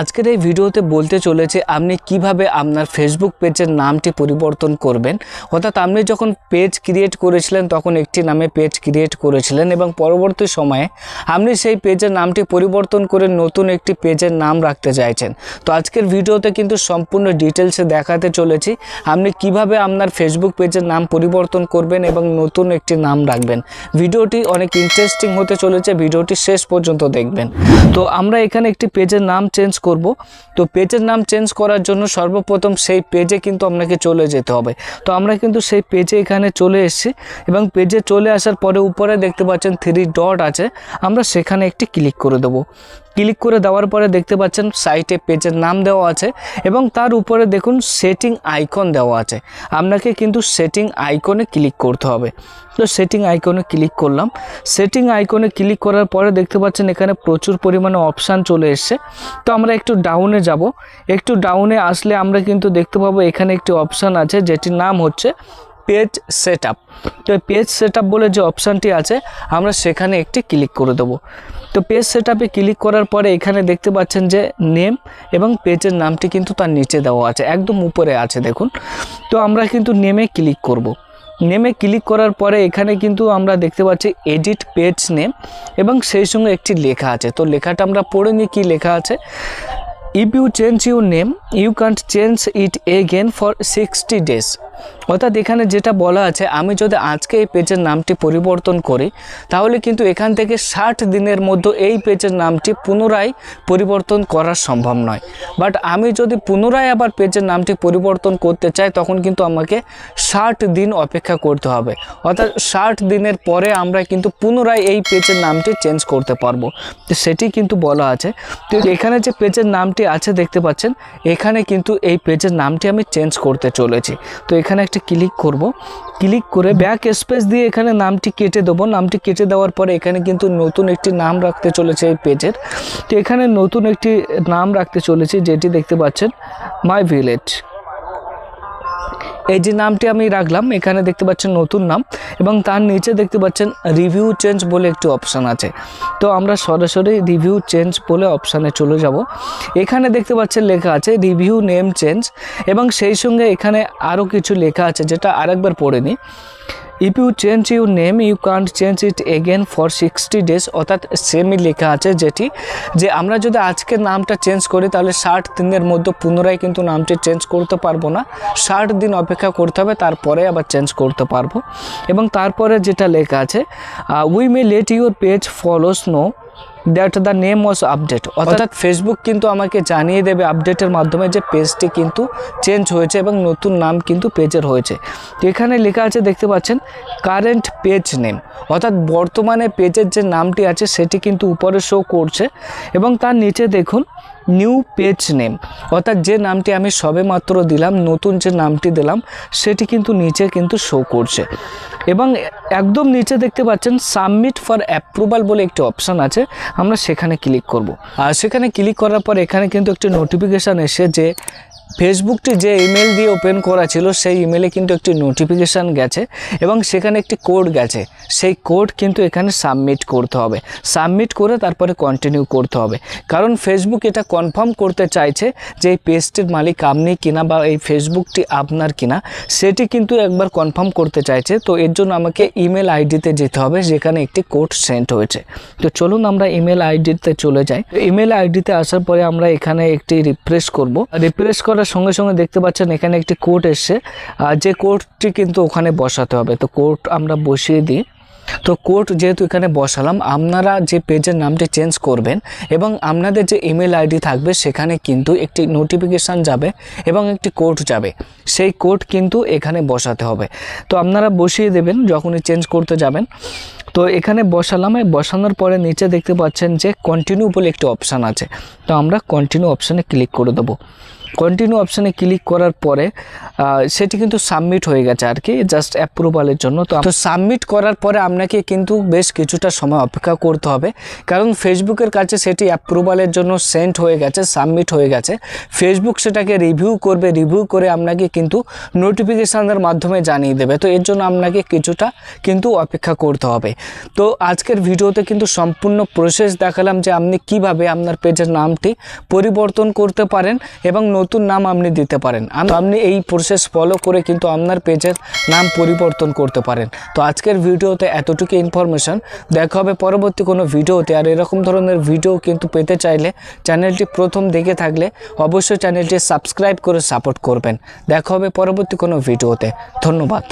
আজকের এই ভিডিওতে বলতে চলেছে আপনি কীভাবে আপনার ফেসবুক পেজের নামটি পরিবর্তন করবেন। অর্থাৎ আপনি যখন পেজ ক্রিয়েট করেছিলেন, তখন একটি নামে পেজ ক্রিয়েট করেছিলেন এবং পরবর্তী সময়ে আপনি সেই পেজের নামটি পরিবর্তন করে নতুন একটি পেজের নাম রাখতে চাইছেন। তো আজকের ভিডিওতে কিন্তু সম্পূর্ণ ডিটেলসে দেখাতে চলেছি আপনি কীভাবে আপনার ফেসবুক পেজের নাম পরিবর্তন করবেন এবং নতুন একটি নাম রাখবেন। ভিডিওটি অনেক ইন্টারেস্টিং হতে চলেছে, ভিডিওটি শেষ পর্যন্ত দেখবেন। তো আমরা এখানে একটি পেজের নাম চেঞ্জ করব। তো পেজের নাম চেঞ্জ করার জন্য সর্বপ্রথম সেই পেজে কিন্তু আপনাকে চলে যেতে হবে। তো আমরা কিন্তু সেই পেজে এখানে চলে এসেছি এবং পেজে চলে আসার পরে উপরে দেখতে পাচ্ছেন থ্রি ডট আছে। আমরা সেখানে একটি ক্লিক করে দেবো। ক্লিক করে দেওয়ার পরে দেখতে পাচ্ছেন সাইটে পেজের নাম দেওয়া আছে এবং তার উপরে দেখুন সেটিং আইকন দেওয়া আছে। আপনাকে কিন্তু সেটিং আইকনে ক্লিক করতে হবে। তো সেটিং আইকনে ক্লিক করলাম। সেটিং আইকনে ক্লিক করার পরে দেখতে পাচ্ছেন এখানে প্রচুর পরিমাণে অপশান চলে এসছে। তো আমরা একটু ডাউনে যাব। একটু ডাউনে আসলে আমরা কিন্তু দেখতে পাবো এখানে একটি অপশান আছে যেটির নাম হচ্ছে পেজ সেট আপ তো পেজ সেট আপ বলে যে অপশানটি আছে, আমরা সেখানে একটি ক্লিক করে দেবো। তো পেজ সেট আপে ক্লিক করার পরে এখানে দেখতে পাচ্ছেন যে নেম এবং পেজের নামটি কিন্তু তার নিচে দেওয়া আছে, একদম উপরে আছে দেখুন। তো আমরা কিন্তু নেমে ক্লিক করব। নেমে ক্লিক করার পরে এখানে কিন্তু আমরা দেখতে পাচ্ছি এডিট পেজ নেম এবং সেই সঙ্গে একটি লেখা আছে। তো লেখাটা আমরা পড়ে নিই কী লেখা আছে। If you change your name you can't change it again for sixty days অর্থাৎ এখানে যেটা বলা আছে, আমি যদি আজকে এই পেজের নামটি পরিবর্তন করি, তাহলে কিন্তু এখান থেকে ষাট দিনের মধ্যে এই পেজের নামটি পুনরায় পরিবর্তন করা সম্ভব নয়। বাট আমি যদি পুনরায় আবার পেজের নামটি পরিবর্তন করতে চাই, তখন কিন্তু আমাকে ষাট দিন অপেক্ষা করতে হবে। অর্থাৎ ষাট দিনের পরে আমরা কিন্তু পুনরায় এই পেজের নামটি চেঞ্জ করতে পারব। তো সেটি কিন্তু বলা আছে। তো এখানে যে পেজের নামটি আছে, দেখতে পাচ্ছেন, এখানে কিন্তু এই পেজের নামটি আমি চেঞ্জ করতে চলেছি। তো এখানে একটা ক্লিক করব। ক্লিক করে ব্যাক স্পেস দিয়ে এখানে নামটি কেটে দেবো। নামটি কেটে দেওয়ার পরে এখানে কিন্তু নতুন একটি নাম রাখতে চলেছে এই পেজের। তো এখানে নতুন একটি নাম রাখতে চলেছে, যেটি দেখতে পাচ্ছেন মাই ভিলেজ এই যে নামটি আমি রাখলাম, এখানে দেখতে পাচ্ছেন নতুন নাম এবং তার নিচে দেখতে পাচ্ছেন রিভিউ চেঞ্জ বলে একটি অপশান আছে। তো আমরা সরাসরি রিভিউ চেঞ্জ বলে অপশানে চলে যাব। এখানে দেখতে পাচ্ছেন লেখা আছে রিভিউ নেম চেঞ্জ এবং সেই সঙ্গে এখানে আরও কিছু লেখা আছে যেটা আরেকবার পড়ে নিই। If you change your name you can't change it again for sixty days অর্থাৎ সেমই লেখা আছে যেটি, যে আমরা যদি আজকে নামটা চেঞ্জ করি, তাহলে ষাট দিনের মধ্যে পুনরায় কিন্তু নামটি চেঞ্জ করতে পারব না। ষাট দিন অপেক্ষা করতে হবে, তারপরে আবার চেঞ্জ করতে পারব। এবং তারপরে যেটা লেখা আছে we may let your page follow know that the name was update অর্থাৎ ফেসবুক কিন্তু আমাকে জানিয়ে দেবে আপডেটের মাধ্যমে যে পেজটি কিন্তু চেঞ্জ হয়েছে এবং নতুন নাম কিন্তু পেজের হয়েছে। তো এখানে লেখা আছে দেখতে পাচ্ছেন কারেন্ট পেজ নেম অর্থাৎ বর্তমানে পেজের যে নামটি আছে সেটি কিন্তু উপরে শো করছে এবং তার নিচে দেখুন নিউ পেজ নেম অর্থাৎ যে নামটি আমি সবে মাত্র দিলাম নতুন যে নামটি দিলাম সেটি কিন্তু নিচে কিন্তু শো করছে। এবং একদম নিচে দেখতে পাচ্ছেন সাবমিট ফর অ্যাপ্রুভাল বলে একটি অপশান আছে। আমরা সেখানে ক্লিক করব। আর সেখানে ক্লিক করার পর এখানে কিন্তু একটি নোটিফিকেশান এসে যে ফেসবুকটি যে ইমেল দিয়ে ওপেন করা ছিল, সেই ইমেলে কিন্তু একটি নোটিফিকেশান গেছে এবং সেখানে একটি কোড গেছে। সেই কোড কিন্তু এখানে সাবমিট করতে হবে। সাবমিট করে তারপরে কন্টিনিউ করতে হবে। কারণ ফেসবুক এটা কনফার্ম করতে চাইছে যে এই পেজটির মালিক আপনি কিনা বা এই ফেসবুকটি আপনার কিনা, সেটি কিন্তু একবার কনফার্ম করতে চাইছে। তো এর জন্য আমাকে ইমেল আইডিতে যেতে হবে, যেখানে একটি কোড সেন্ড হয়েছে। তো চলুন আমরা ইমেল আইডিতে চলে যাই। ইমেল আইডিতে আসার পরে আমরা এখানে একটি রিফ্রেশ করব। রিফ্রেশ করার সঙ্গে সঙ্গে দেখতে পাচ্ছেন এখানে একটি কোড এসছে। যে কোডটি কিন্তু ওখানে বসাতে হবে। তো কোড আমরা বসিয়ে দিই। তো কোড যেহেতু এখানে বসালাম, আপনারা যে পেজের নামটি চেঞ্জ করবেন এবং আপনাদের যে ইমেল আইডি থাকবে সেখানে কিন্তু একটি নোটিফিকেশান যাবে এবং একটি কোড যাবে। সেই কোড কিন্তু এখানে বসাতে হবে। তো আপনারা বসিয়ে দেবেন যখনই চেঞ্জ করতে যাবেন। তো এখানে বসালাম। বসানোর পরে নিচে দেখতে পাচ্ছেন যে কন্টিনিউ বলে একটি অপশান আছে। তো আমরা কন্টিনিউ অপশানে ক্লিক করে দেবো। কন্টিনিউ অপশানে ক্লিক করার পরে সেটি কিন্তু সাবমিট হয়ে গেছে আর কি জাস্ট অ্যাপ্রুভালের জন্য। তো তো সাবমিট করার পরে আপনাকে কিন্তু বেশ কিছুটা সময় অপেক্ষা করতে হবে। কারণ ফেসবুকের কাছে সেটি অ্যাপ্রুভালের জন্য সেন্ড হয়ে গেছে সাবমিট হয়ে গেছে। ফেসবুক সেটাকে রিভিউ করবে রিভিউ করে আপনাকে কিন্তু নোটিফিকেশানের মাধ্যমে জানিয়ে দেবে। তো এর জন্য আপনাকে কিছুটা কিন্তু অপেক্ষা করতে হবে। তো আজকের ভিডিওতে কিন্তু সম্পূর্ণ প্রসেস দেখালাম যে আপনি কীভাবে আপনার পেজের নামটি পরিবর্তন করতে পারেন এবং নতুন নাম আপনি দিতে পারেন। আপনি এই প্রসেস ফলো করে কিন্তু আপনার পেজের নাম পরিবর্তন করতে পারেন। তো আজকের ভিডিওতে এতটুকু ইনফরমেশান দেখা হবে পরবর্তী কোনো ভিডিওতে। আর এরকম ধরনের ভিডিও কিন্তু পেতে চাইলে চ্যানেলটি প্রথম দেখে থাকলে অবশ্যই চ্যানেলটি সাবস্ক্রাইব করে সাপোর্ট করবেন। দেখা হবে পরবর্তী কোনো ভিডিওতে। ধন্যবাদ।